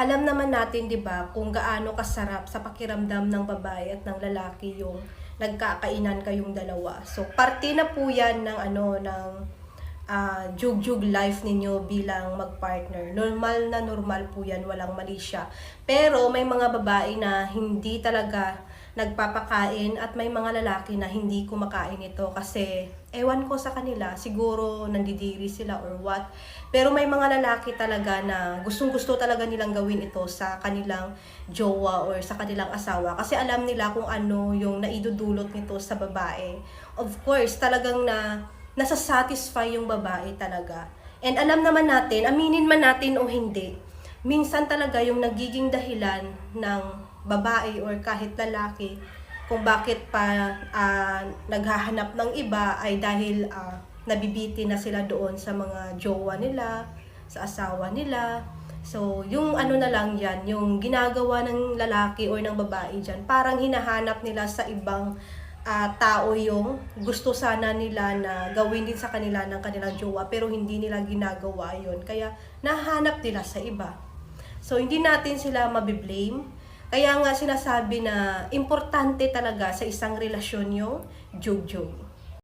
alam naman natin, 'di ba, kung gaano kasarap sa pakiramdam ng babae at ng lalaki yung nagkakainan kayong dalawa. So, parte na po 'yan ng ano ng ah, jug-jug life ninyo bilang magpartner. Normal na normal po 'yan, walang mali siya. Pero may mga babae na hindi talaga nagpapakain at may mga lalaki na hindi kumakain ito kasi ewan ko sa kanila, siguro nandidiri sila or what. Pero may mga lalaki talaga na gustong-gusto talaga nilang gawin ito sa kanilang jowa or sa kanilang asawa kasi alam nila kung ano yung naidudulot nito sa babae. Of course, talagang na nasa-satisfy yung babae talaga. And alam naman natin, aminin man natin o hindi, minsan talaga yung nagiging dahilan ng babae or kahit lalaki kung bakit pa ah, naghahanap ng iba ay dahil ah, nabibiti na sila doon sa mga jowa nila, sa asawa nila. So, yung ano na lang yan, yung ginagawa ng lalaki or ng babae dyan, parang hinahanap nila sa ibang ah, tao yung gusto sana nila na gawin din sa kanila ng kanilang jowa pero hindi nila ginagawa yon Kaya nahanap nila sa iba. So, hindi natin sila mabiblame. Kaya nga sinasabi na importante talaga sa isang relasyon yung jug-jug.